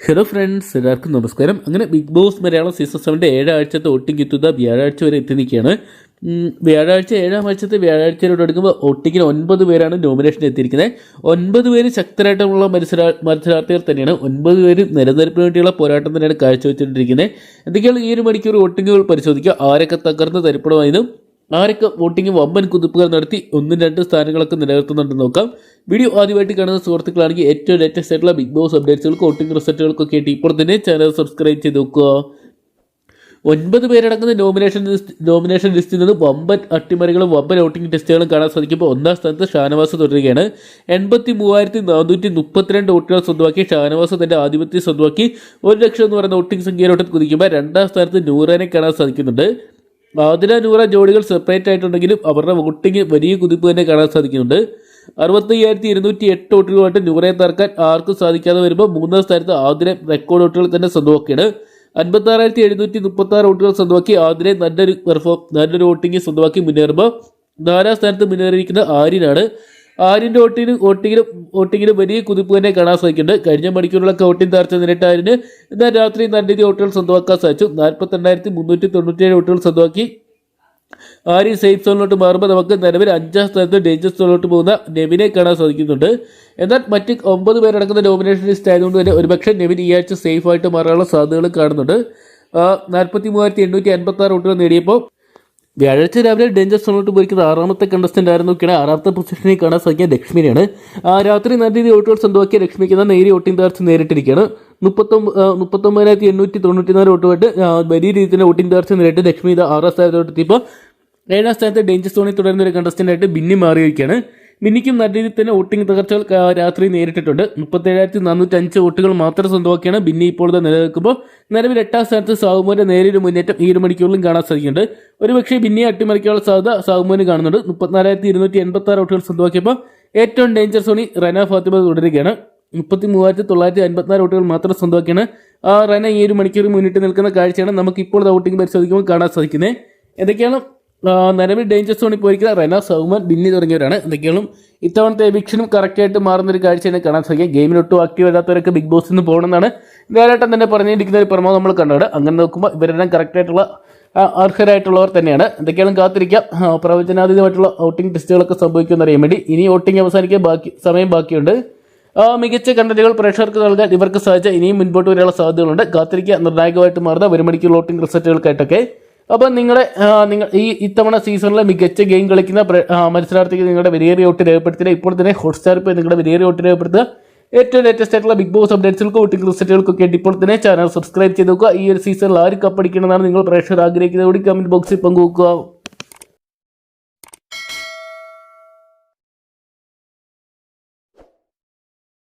Hello friends എല്ലാവർക്കും നമസ്കാരം. അങ്ങനെ ബിഗ് ബോസ് മലയാളം സീസൺ സെവന്റെ ഏഴാഴ്ചത്തെ ഒട്ടിങ് എത്തുന്ന വ്യാഴാഴ്ച വരെ എത്തി നിൽക്കുകയാണ് വ്യാഴാഴ്ച ഏഴാം ആഴ്ചത്തെ വ്യാഴാഴ്ചയിലോട്ട് എടുക്കുമ്പോൾ ഒട്ടിക്കിന് ഒൻപത് പേരാണ് നോമിനേഷൻ എത്തിയിരിക്കുന്നത്. ഒൻപത് പേര് ശക്തരായിട്ടുള്ള മത്സരാ മത്സരാർത്ഥികൾ തന്നെയാണ്. ഒൻപത് പേര് നിലനിൽപ്പിന് വേണ്ടിയുള്ള പോരാട്ടം തന്നെയാണ് കാഴ്ചവെച്ചുകൊണ്ടിരിക്കുന്നത്. എന്തൊക്കെയാണ് ഈ ഒരു മണിക്കൂർ വോട്ടിങ്ങുകൾ പരിശോധിക്കുക? ആരൊക്കെ തകർന്ന് തരിപ്പണമായതും ആരൊക്കെ വോട്ടിംഗ് വമ്പൻ കുതിപ്പുകൾ നടത്തി ഒന്നും രണ്ട് സ്ഥാനങ്ങളൊക്കെ നിലനിർത്തുന്നുണ്ടെന്ന് നോക്കാം. വീഡിയോ ആദ്യമായിട്ട് കാണുന്ന സുഹൃത്തുക്കളാണെങ്കിൽ ഏറ്റവും ലേറ്റസ്റ്റ് ആയിട്ടുള്ള ബിഗ് ബോസ് അപ്ഡേറ്റ്സുകൾക്ക് വോട്ടിംഗ് റിസൾട്ടുകൾക്കൊക്കെ ആയിട്ട് ഇപ്പോൾ തന്നെ ചാനൽ സബ്സ്ക്രൈബ് ചെയ്ത് നോക്കുക. ഒൻപത് പേരടങ്ങുന്ന നോമിനേഷൻ നോമിനേഷൻ ലിസ്റ്റിൽ നിന്ന് വമ്പൻ അട്ടിമറികളും വമ്പൻ വോട്ടിംഗ് ടെസ്റ്റുകളും കാണാൻ സാധിക്കുമ്പോൾ ഒന്നാം സ്ഥാനത്ത് ഷാനവാസ് തുടരുകയാണ്. എൺപത്തി മൂവായിരത്തി നാനൂറ്റി മുപ്പത്തിരണ്ട് വോട്ടുകൾ സ്വന്തമാക്കി ഷാനവാസ് തന്റെ ആധിപത്യം സ്വന്തമാക്കി. ഒരു ലക്ഷം എന്ന് പറയുന്ന വോട്ടിംഗ് സംഖ്യയിലോട്ട് കുതിക്കുമ്പോൾ രണ്ടാം സ്ഥാനത്ത് നൂറാനെ കാണാൻ സാധിക്കുന്നുണ്ട്. ആതിര നൂറ ജോഡികൾ സെപ്പറേറ്റ് ആയിട്ടുണ്ടെങ്കിലും അവരുടെ വോട്ടിംഗ് വലിയ കുതിപ്പ് തന്നെ കാണാൻ സാധിക്കുന്നുണ്ട്. അറുപത്തി അയ്യായിരത്തി ഇരുന്നൂറ്റി എട്ട് വോട്ടുകളുമായിട്ട് നൂറയെ തറക്കാൻ ആർക്കും സാധിക്കാതെ വരുമ്പോൾ മൂന്നാം സ്ഥാനത്ത് ആതിര റെക്കോർഡ് വോട്ടുകൾ തന്നെ സ്വന്തമാക്കിയാണ് അൻപത്തി ആറായിരത്തി എഴുന്നൂറ്റി മുപ്പത്തി ആറ് വോട്ടുകൾ സ്വന്തമാക്കി ആതിരെ നല്ലൊരു പെർഫോം നല്ലൊരു വോട്ടിംഗ് സ്വന്തമാക്കി മുന്നേറുമ്പോൾ നാലാം സ്ഥാനത്ത് മുന്നേറിയിരിക്കുന്ന ആര്യനാണ്. ആര്യന്റെ ഓട്ടിന് ഓട്ടിങ്ങിന് ഓട്ടിങ്ങിന് വലിയ കുതിപ്പ് തന്നെ കാണാൻ സാധിക്കുന്നുണ്ട്. കഴിഞ്ഞ മണിക്കൂറിലൊക്കെ ഓട്ടിംഗ് നേരിട്ട് ആര്യന് എന്നാൽ രാത്രി നല്ല രീതി ഓട്ടുകൾ സ്വന്തമാക്കാൻ സാധിച്ചു. നാൽപ്പത്തെണ്ണായിരത്തി മുന്നൂറ്റി തൊണ്ണൂറ്റേഴ് ഓട്ടുകൾ സ്വന്തമാക്കി. ആര്യൻ സേഫ് സോണിലോട്ട് മാറുമ്പോൾ നമുക്ക് നിലവിൽ അഞ്ചാം സ്ഥാനത്ത് ഡേഞ്ചർ സോണിലോട്ട് പോകുന്ന നെവിനെ കാണാൻ സാധിക്കുന്നുണ്ട്. എന്നാൽ മറ്റ് ഒമ്പത് പേരടങ്ങുന്ന ഡോമിനേഷൻ ലിസ്റ്റ് ആയതുകൊണ്ട് തന്നെ ഒരുപക്ഷെ നെവിൻ ഈ ആഴ്ച സേഫ് ആയിട്ട് മാറാനുള്ള സാധ്യതകൾ കാണുന്നുണ്ട്. നാൽപ്പത്തി മൂവായിരത്തി എണ്ണൂറ്റി അൻപത്തി ആറ് വോട്ടുകൾ നേടിയപ്പോൾ വ്യാഴാഴ്ച രാവിലെ ഡേഞ്ചർ സോണിലോട്ട് പോയിരിക്കുന്ന ആറാമത്തെ കണ്ടസ്റ്റന്റ് ആയിരുന്നു കിണ. ആറാമത്തെ പൊസിഷനിൽ കാണാൻ സാധിക്കുക ലക്ഷ്മിനെയാണ്. രാത്രി നല്ല രീതിയിൽ വോട്ടുകൾ സ്വന്തമാക്കിയ ലക്ഷ്മിക്ക് എന്നാൽ നേരിയ വോട്ടിംഗ് തകർച്ച നേരിട്ടിരിക്കുകയാണ്. മുപ്പത്തൊമ്പ മുപ്പത്തൊമ്പതിനായിരത്തി എണ്ണൂറ്റി തൊണ്ണൂറ്റി നാല് വോട്ടുമായിട്ട് ആ, വലിയ രീതിയിൽ തന്നെ വോട്ടിംഗ് തകർച്ച നേരിട്ട് ലക്ഷ്മി ഇത് ആറാം സ്ഥാനത്തോട്ട് എത്തിയപ്പോൾ ഏഴാം സ്ഥാനത്ത് ഡേഞ്ചർ സോണിൽ തുടരുന്ന ഒരു കണ്ടസ്റ്റന്റായിട്ട് ഭിന്നി മാറിയിരിക്കുകയാണ്. ബിന്നിക്കും നല്ല രീതിയിൽ തന്നെ വോട്ടിംഗ് തകർച്ചകൾ രാത്രി നേരിട്ടിട്ടുണ്ട്. മുപ്പത്തേഴായിരത്തി നാനൂറ്റി അഞ്ച് വോട്ടുകൾ മാത്രം സ്വന്തമാക്കിയാണ് ബിന്നി ഇപ്പോൾ ഇത് നിലനിൽക്കുമ്പോൾ. നിലവിൽ എട്ടാം സ്ഥാനത്ത് സാഹുമോന്റെ നേരിയൊരു മുന്നേറ്റം ഈ ഒരു മണിക്കൂറിലും കാണാൻ സാധിക്കുന്നുണ്ട്. ഒരുപക്ഷെ ബിന്നിയെ അട്ടിമറിക്കാനുള്ള സാധ്യത സാഹുമോന് കാണുന്നുണ്ട്. മുപ്പത്തിനാലായിരത്തി ഇരുന്നൂറ്റി എൺപത്തി ആറ് വോട്ടുകൾ സ്വന്തമാക്കിയപ്പോൾ ഏറ്റവും ഡേഞ്ചർ സോണി റന ഫാത്തിമ തുടരുകയാണ്. മുപ്പത്തി മൂവായിരത്തി തൊള്ളായിരത്തി അൻപത്തിനാല് വോട്ടുകൾ മാത്രം സ്വന്തമാക്കിയാണ് ആ റന ഈ ഒരു മണിക്കൂർ മുന്നിട്ട് നിൽക്കുന്ന കാഴ്ചയാണ് നമുക്ക് ഇപ്പോൾ വോട്ടിംഗ് പരിശോധിക്കുമ്പോൾ കാണാൻ സാധിക്കുന്നത്. എന്തൊക്കെയാണ് നിലവിൽ ഡേഞ്ചർ സോണിൽ പോയിരിക്കുന്ന റെന സൗമൻ ബിന്നി തുടങ്ങിയവരാണ്. എന്തൊക്കെയാണ് ഇത്തവണത്തെ എവിക്ഷനും കറക്റ്റായിട്ട് മാറുന്ന ഒരു തന്നെ കാണാൻ സാധിക്കും. ഗെയിമിൽ ഒട്ടും ആക്റ്റീവ് അല്ലാത്തവരൊക്കെ ബിഗ് ബോസിൽ നിന്ന് പോകണമെന്നാണ് ലാലേട്ടൻ തന്നെ പറഞ്ഞിരിക്കുന്ന ഒരു പ്രമോ നമ്മൾ കണ്ടത് അങ്ങനെ നോക്കുമ്പോൾ ഇവരെല്ലാം കറക്റ്റായിട്ടുള്ള അർഹരായിട്ടുള്ളവർ തന്നെയാണ്. എന്തൊക്കെയാണ് കാത്തിരിക്കാം. പ്രവചനാതീതമായിട്ടുള്ള ഔട്ടിംഗ് ടെസ്റ്റുകളൊക്കെ സംഭവിക്കുമെന്ന് അറിയാൻ വേണ്ടി ഇനി ഔട്ടിംഗ് അവസാനിക്കാൻ ബാക്കി സമയം ബാക്കിയുണ്ട്. മികച്ച കണ്ടന്റുകൾ പ്രേക്ഷകർക്ക് നൽകാൻ ഇവർക്ക് സാധിച്ച ഇനിയും മുൻപോട്ട് വരാനുള്ള സാധ്യതകളുണ്ട്. കാത്തിരിക്കുക നിർണായകമായിട്ട് മാറുന്ന ഒരു മണിക്കൂർ ഔട്ടിംഗ് റിസൾട്ടുകൾക്കായിട്ടൊക്കെ അപ്പം നിങ്ങളെ നിങ്ങൾ ഈ ഇത്തവണ സീസണിലെ മികച്ച ഗെയിം കളിക്കുന്ന മത്സരാർത്ഥിക്ക് നിങ്ങളുടെ വിലയേറിയ ഒട്ട് രേഖപ്പെടുത്തുക ഇപ്പോൾ തന്നെ ഹോട്ട്സ്റ്റാർ പോയി നിങ്ങളുടെ വിലയേറിയ ഒട്ട് രേഖപ്പെടുത്തുക. ഏറ്റവും ലേറ്റസ്റ്റ് ആയിട്ടുള്ള ബിഗ് ബോസ് അപ്ഡേറ്റ്സുകൾക്കും വോട്ടിംഗ് റിസൾട്ടുകൾക്കൊക്കെ ആയിട്ട് ഇപ്പോൾ തന്നെ ചാനൽ സബ്സ്ക്രൈബ് ചെയ്ത് നോക്കുക. ഈ ഒരു സീസണിൽ ആര് കപ്പടിക്കണമെന്നാണ് നിങ്ങൾ പ്രേക്ഷകർ ആഗ്രഹിക്കുന്നത്. കൂടി കമന്റ് ബോക്സിൽ പങ്കുവെക്കുക.